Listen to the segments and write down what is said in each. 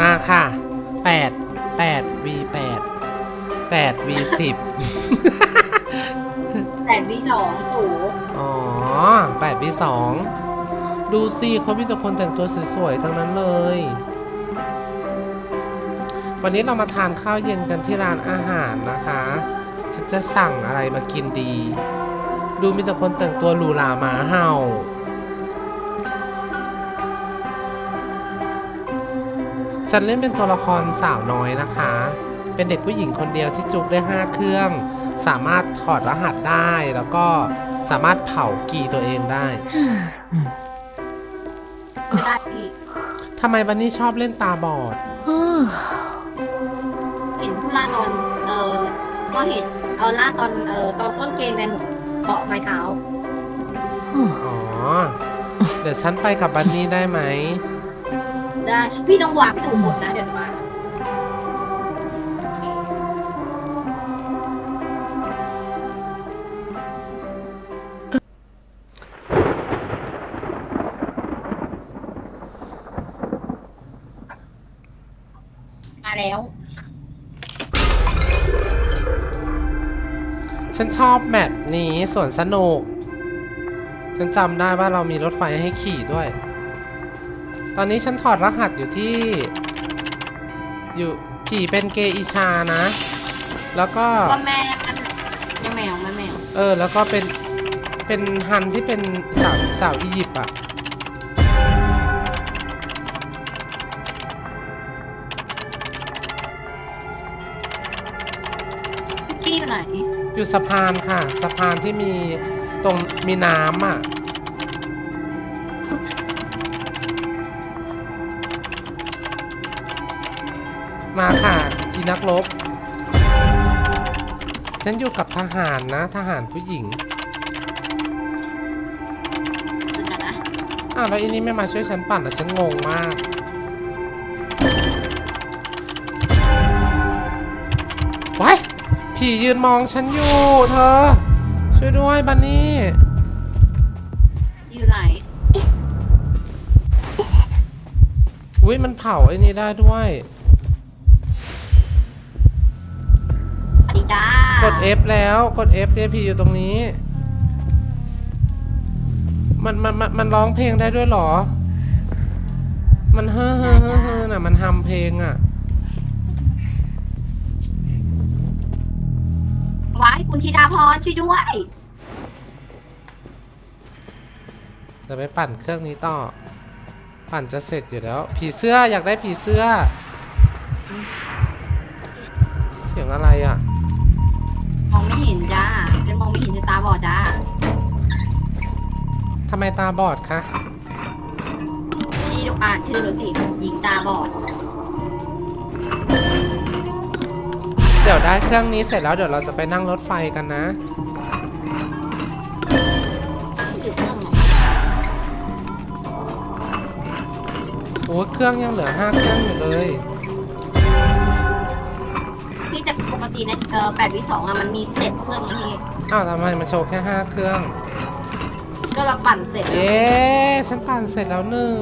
มาค่ะ8 8 v 8 8 v 10แต่วีสองตู่อ๋อ8 v 2ดูสิเขามีแต่คนแต่งตัวสวยๆทั้งนั้นเลย วันนี้เรามาทานข้าวเย็นกันที่ร้านอาหารนะคะฉันจะสั่งอะไรมากินดี ดูมีแต่คนแต่งตัวหรูหราหมาเห่า ฉันเล่นเป็นตัวละครสาวน้อยนะคะ เป็นเด็กผู้หญิงคนเดียวที่จุกได้ 5 เครื่อง สามารถถอดรหัสได้แล้วก็สามารถเผากีตัวเองได้ไม่ได้พี่ทำไมบันนี่ชอบเล่นตาบอด เห็นผู้ล่าตอนเออก็เห็นเออล่าตอนเออตอนต้นเกมในหนูเกาะไม้เท้า อ๋อ เดี๋ยวฉันไปกับบันนี่ได้ไหม ได้ พี่ต้องวางตู่หมดนะเดี๋ยวมามาแล้ว ฉันชอบแมตช์นี้ส่วนสนุก ฉันจำได้ว่าเรามีรถไฟให้ขี่ด้วย ตอนนี้ฉันถอดรหัสอยู่ที่ อยู่ผีเป็นเกย์อิชานะ แล้วก็ ก็แม่แม่แมวแม่แมวเออ แล้วก็เป็น เป็นฮันที่เป็นสาวสาวอียิปต์อะ พี่อยู่ไหนอยู่สะพานค่ะ สะพานที่มีตรงมีน้ำอะ มาค่ะอีนักรบ ฉันอยู่กับทหารนะ ทหารผู้หญิงตื่นแล้วนะอ้าวแล้วอีนี่ไม่มาช่วยฉันปั่นอะฉันงงมาก ว้ายผียืนมองฉันอยู่ เธอ ช่วยด้วยบันนี่ อยู่ไหนอุ้ยมันเผาไอ้นี่ได้ด้วย สวัสดีจ้าก ด F แล้วกด F เนี่ยผีอยู่ตรงนี้ มันมันมันมันร้องเพลงได้ด้วยเหรอ มันเฮ้อเฮ้อเฮ้อเฮ้อน่ะ มันทำเพลงอะ ไว้คุณธิดาพรช่วยด้วย จะไปปั่นเครื่องนี้ต่อ ปั่นจะเสร็จอยู่แล้ว ผีเสื้ออยากได้ผีเสื้อ จะตาบอดจ้าทำไมตาบอดคะพี่ดูอ่านชื่อดูสิหญิงตาบอด เดี๋ยวได้เครื่องนี้เสร็จแล้วเดี๋ยวเราจะไปนั่งรถไฟกันนะ อยู่เครื่องหรอโอ้ยเครื่องยังเหลือห้าเครื่องอยู่เลย พี่แต่ปกตินะเออแปดวิสองอะมันมีเจ็ดเครื่องนะพี่ อ้าวทำไมมาโชว์แค่ห้าเครื่อง ก็เราปั่นเสร็จแล้วเย้ฉันปั่นเสร็จแล้วหนึ่ง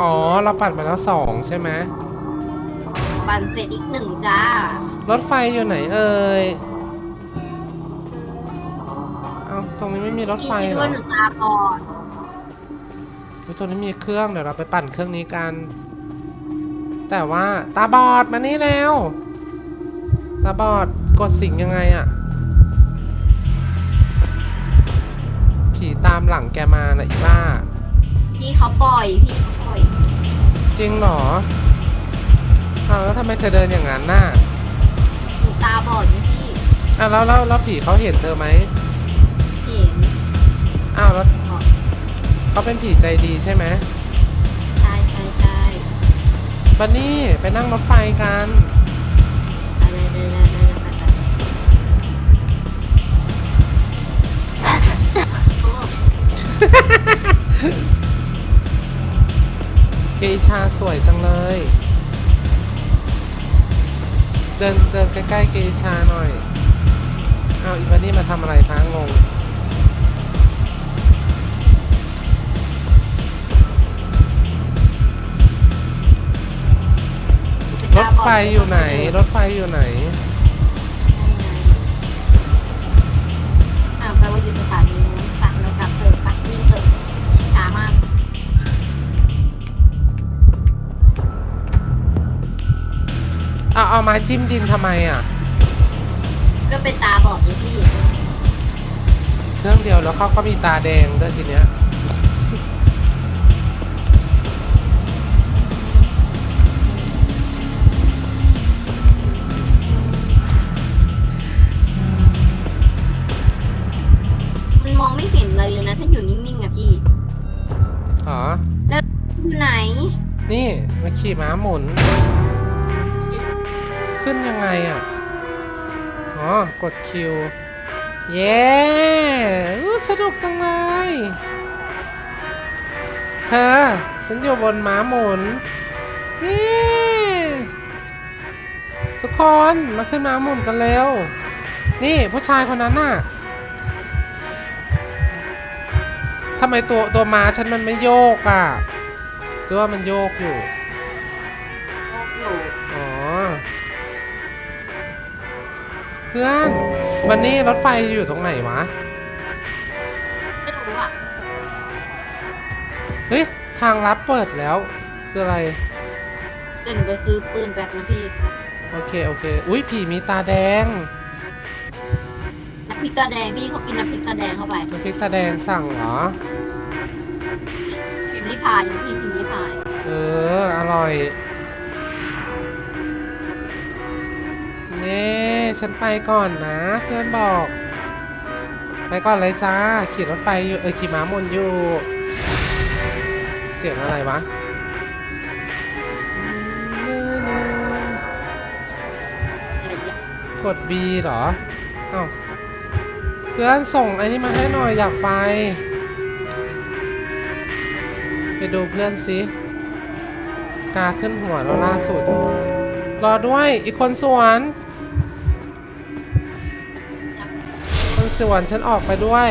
อ๋อ เราปั่นไปแล้วสองใช่ไหมปั่นเสร็จอีกหนึ่งจ้ารถไฟอยู่ไหนเอ่ยเอ้าตรงนี้ไม่มีรถพี่ไฟช่วยเหรด้วอยหนึ่งตาบอดอุ๊ยตรงนี้มีเครื่องเดี๋ยวเราไปปั่นเครื่องนี้กัน แต่ว่าตาบอดมานี่แล้ว ตาบอดกดสิ่งยังไงอะผีามหลังแกมานะอีบ้า พี่เขาปล่อย พี่เขาปล่อย จริงเหรออ้าวแล้วทำไมเธอเดินอย่างนั้นน่ะหนูตาบอดไหมพี่อ้าวแล้วแล้วแล้วผีเขาเห็นเธอไหมเห็นอ้าวแล้วเขาเป็นผีใจดีใช่ไหมใช่ใช่ใช่บันนี่ไปนั่งรถไฟกัน เกอิชาสวยจังเลย เดินเดินใกล้ๆเกอิชาหน่อยอ้าวอีบันนี่มาทำอะไรคะงงไฟอยู่ไหน รถไฟอยู่ไหน เอาเอาไม้จิ้มดินทำไมอะ ก็เป็นตาบอดอยู่ที่เครื่องเดียวแล้วเขาก็มีตาแดงด้วยทีเนี้ย มันมองไม่เห็นเลยเลยนะ ถ้าอยู่นิ่งๆอะพี่ อ๋อ อยู่ไหน นี่มาขี่ม้าหมุน ขึ้นยังไงอะ อ๋อ กดคิว เย้อู้สนุกจังเลยเธอฉันอยู่บนม้าหมุน เย้ทุกคนมาขึ้นม้าหมุนกันเร็ว นี่ผู้ชายคนนั้นน่ะทำไมตัวตัวม้าฉันมันไม่โยกอะ หรือว่ามันโยกอยู่อยู่ เพื่อนวันนี้รถไฟอยู่ตรงไหนวะไม่รู้อะเฮ้ยทางลับเปิดแล้วคืออะไรเดี๋ยวหนูไปซื้อปืนแบบนะพี่โอเคโอเค อุ้ยผีมีตาแดงน้ำพริกตาแดงพี่เขากินน้ำพริกตาแดงเข้าไปน้ำพริกตาแดงสั่งเหรอ พิมพ์ริพายนะพี่พิมพ์ริพาย เออ อร่อย ฉันไปก่อนนะ เพื่อนบอก ไปก่อนเลยจ้า ขี่รถไฟอยู่เออขี่ม้ามนอยู่ เสียงอะไรวะอะไรอย่างเงี้ยกด B เหรอเอ้าเพื่อนส่งไอ้นี่มาให้หน่อยอยากไป ไปดูเพื่อนสิกาขึ้นหัวแล้วล่าสุด รอด้วยอีกคนสวน สวนฉันออกไปด้วย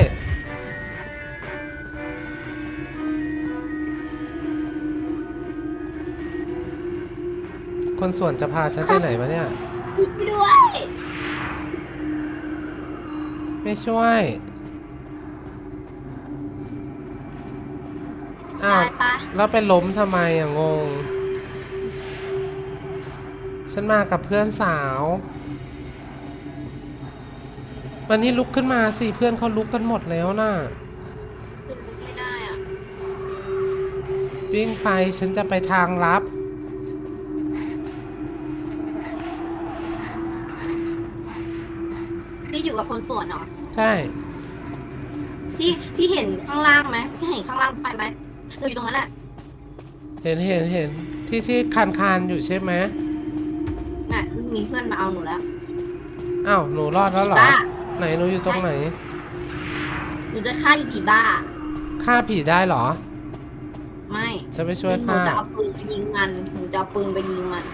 คนสวนจะพาฉันไปไหนวะเนี่ยพี่ช่วยด้วย ไม่ช่วย อ้าว ตายปะ แล้วไปล้มทำไมอะงง ฉันมากับเพื่อนสาว วันนี้ลุกขึ้นมาสิเพื่อนเขาลุกกันหมดแล้วน่ะขึ้นลุกไม่ได้อะวิ่งไปฉันจะไปทางลับพี่อยู่กับคนสวนเหรอใช่พี่พี่เห็นข้างล่างไหมพี่เห็นข้างล่างไปไหมเราอยู่ตรงนั้นแหละเห็นเห็นเห็นที่ที่คานคานๆอยู่ใช่ไหมแม่มีเพื่อนมาเอาหนูแล้วอ้าวหนูรอดแล้วเหรอ บ้า ไหนหนูอยู่ตรงไหนหนูจะฆ่าอีผีบ้า ฆ่าผีได้เหรอ ไม่ฉันไปช่วยหนูฆ่าจะเอาปืนไปยิงมันหนูจะเอาปืนไปยิงมัน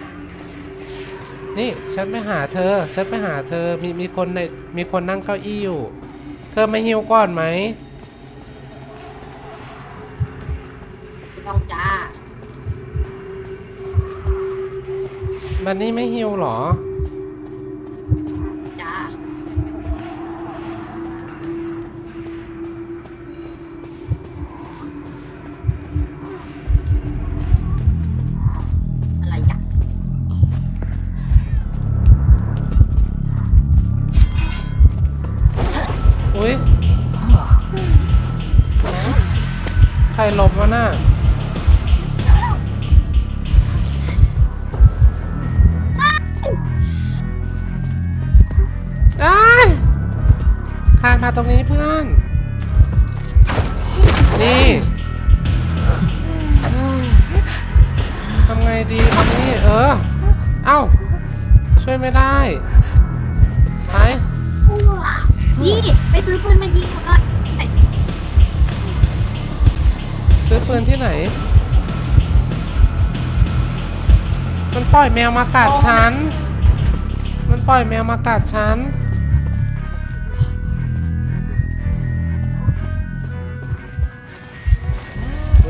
นี่ฉันไปหาเธอ ฉันไปหาเธอมีมีคนในมีคนนั่งเก้าอี้อยู่ เธอไม่หิวก่อนไหมไม่ต้องจ้าวันนี้ไม่หิวเหรอ หลบวะน่ะอ้ายคานมาตรงนี้เพื่อน นี่ทำไงดีตอนนี้เออ เอ้า ช่วยไม่ได้ ไป นี่ ไปซื้อปืนมายิงเขาหน่อยไอ้ ซื้อปืนที่ไหน มันปล่อยแมวมากัดฉัน มันปล่อยแมวมากัดฉัน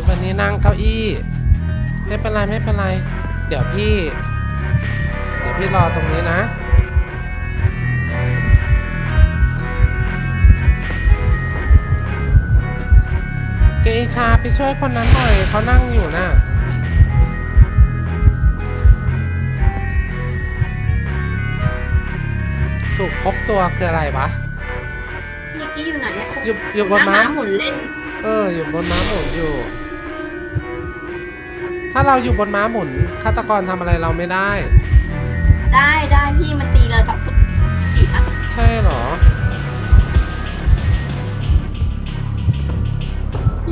วันนี้นั่งเก้าอี้ ไม่เป็นไรไม่เป็นไร เดี๋ยวพี่ เดี๋ยวพี่รอตรงนี้นะ เกอิชาไปช่วยคนนั้นหน่อยเขานั่งอยู่น่ะถูกพบตัวคืออะไรวะเมื่อกี้อยู่ไหนอะอยู่อยู่บนหม้าหมุนเล่น เออ อยู่บนม้าหมุนอยู่ ถ้าเราอยู่บนม้าหมุนฆาตกรทำอะไรเราไม่ได้ ได้ได้พี่มันตีเราจากพุทธิอะใช่เหรอ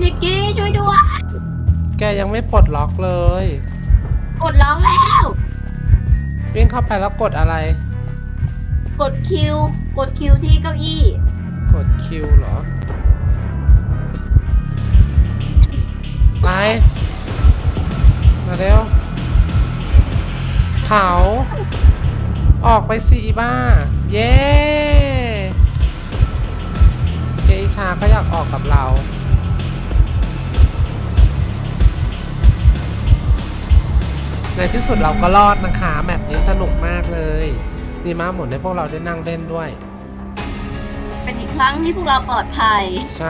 นิกกี้ช่วยด้วยแกยังไม่ปลดล็อกเลย กดร้องแล้ว วิ่งเข้าไปแล้วกดอะไร กดคิว กดคิวที่เก้าอี้ กดคิวเหรอ ไป มาเร็วเผา ออกไปสิอีบ้า เย้เกอิชาก็อยากออกกับเรา ในที่สุดเราก็รอดนะคะแมปนี้สนุกมากเลยมีม้าหมุนให้พวกเราได้นั่งเล่นด้วย เป็นอีกครั้งที่พวกเราปลอดภัย ใช่